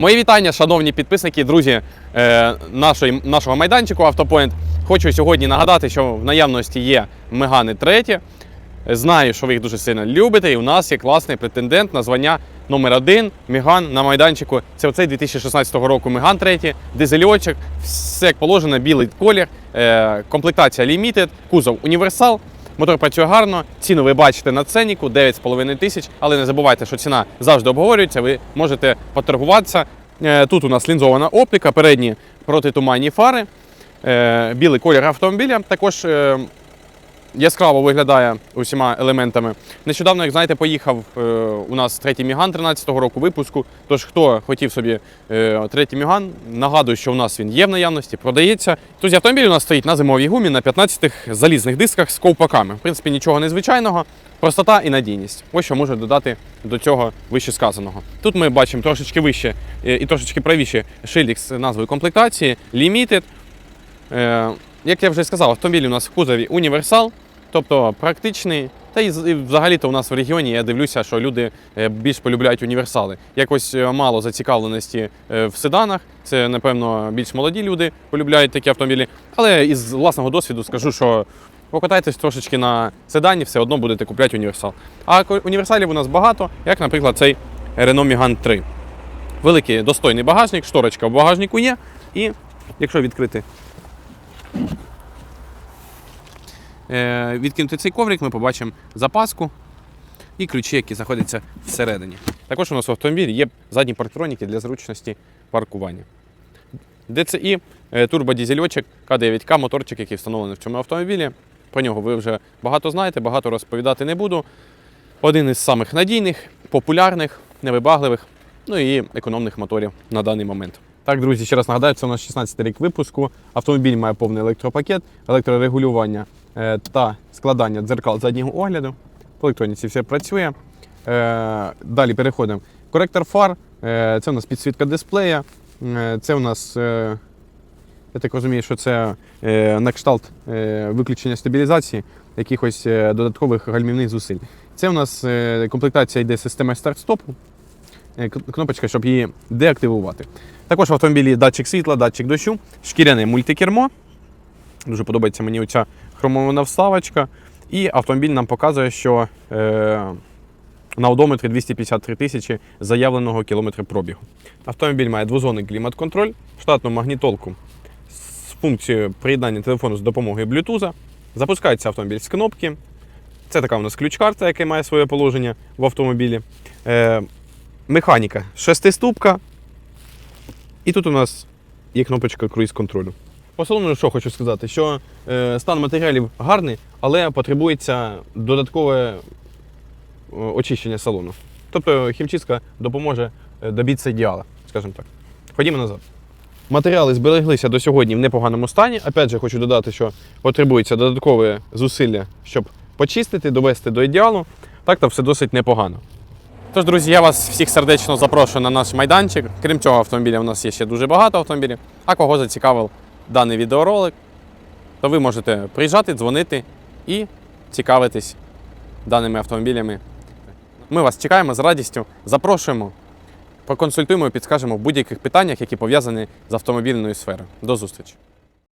Мої вітання, шановні підписники, друзі е, нашої, нашого майданчику Автопоінт. Хочу сьогодні нагадати, що в наявності є Мегани 3. Знаю, що ви їх дуже сильно любите, і у нас є класний претендент на звання номер 1 Меган на майданчику. Це оцей 2016 року Меган 3, дизельочок, все як положено, білий колір, е, комплектація Limited, кузов універсал. Мотор працює гарно, ціну ви бачите на ценнику 9,5 тисяч, але не забувайте, що ціна завжди обговорюється, ви можете поторгуватися. Е, Тут у нас лінзована оптика, передні протитуманні фари, е, білий колір автомобіля. Також е, яскраво виглядає усіма елементами. Нещодавно, як знаєте, поїхав е, у нас третій Міган 13-го року випуску. Тож, хто хотів собі е, третій Міган, нагадую, що у нас він є в наявності, продається. Друзі, автомобіль у нас стоїть на зимовій гумі на 15-х залізних дисках з ковпаками. В принципі, нічого незвичайного, простота і надійність. Ось що можу додати до цього вище сказаного. Тут ми бачимо трошечки вище е, і трошечки правіше шильдик з назвою комплектації Limited. Як я вже сказав, автомобіль у нас в кузові універсал, тобто практичний. Та і взагалі-то у нас в регіоні я дивлюся, що люди е, більш полюбляють універсали. Якось е, мало зацікавленості е, в седанах. Це, напевно, більш молоді люди полюбляють такі автомобілі. Але із власного досвіду скажу, що покатайтесь трошечки на седані, все одно будете купляти універсал. А універсалів у нас багато, як, наприклад, цей Renault Megane 3. Великий достойний багажник, шторочка в багажнику є. І якщо відкрити е, відкинути цей коврик, ми побачимо запаску і ключі, які знаходяться всередині. Також у нас в автомобілі є задні парктроніки для зручності паркування. DCI, е, турбодізельочок К9К, моторчик, який встановлений в цьому автомобілі. Про нього ви вже багато знаєте, багато розповідати не буду. Один із самих надійних, популярних, невибагливих, ну і економних моторів на даний момент. Так, друзі, ще раз нагадаю, це у нас 16 рік випуску. Автомобіль має повний електропакет, електрорегулювання е, та складання дзеркал заднього огляду. По електроніці все працює. Е, Далі переходимо. Коректор фар, е, це у нас підсвітка дисплея, це у нас. я так розумію, що це на кшталт виключення стабілізації, якихось додаткових гальмівних зусиль. Це у нас комплектація йде система старт-стопу, кнопочка, щоб її деактивувати. Також в автомобілі датчик світла, датчик дощу, шкіряне мультикермо. Дуже подобається мені оця хромована вставочка. І автомобіль нам показує, що е, на одометрі 253 тисячі заявленого кілометра пробігу. Автомобіль має двозонний клімат-контроль, штатну магнітолку з функцією приєднання телефону з допомогою Bluetooth. Запускається автомобіль з кнопки. Це така у нас ключ-карта, яка має своє положення в автомобілі. Е, механіка шестиступка. І тут у нас є кнопочка круїз-контролю. По салону, що хочу сказати, що е, стан матеріалів гарний, але потребується додаткове е, очищення салону. Тобто хімчистка допоможе е, добитися ідеала, скажімо так. Ходімо назад. Матеріали збереглися до сьогодні в непоганому стані. Опять же, хочу додати, що потребується додаткове зусилля, щоб почистити, довести до ідеалу. Так то все досить непогано. Тож, друзі, я вас всіх сердечно запрошую на наш майданчик. Крім цього автомобіля, у нас є ще дуже багато автомобілів. А кого зацікавив даний відеоролик, то ви можете приїжджати, дзвонити і цікавитись даними автомобілями. Ми вас чекаємо з радістю, запрошуємо, проконсультуємо і підскажемо в будь-яких питаннях, які пов'язані з автомобільною сферою. До зустрічі!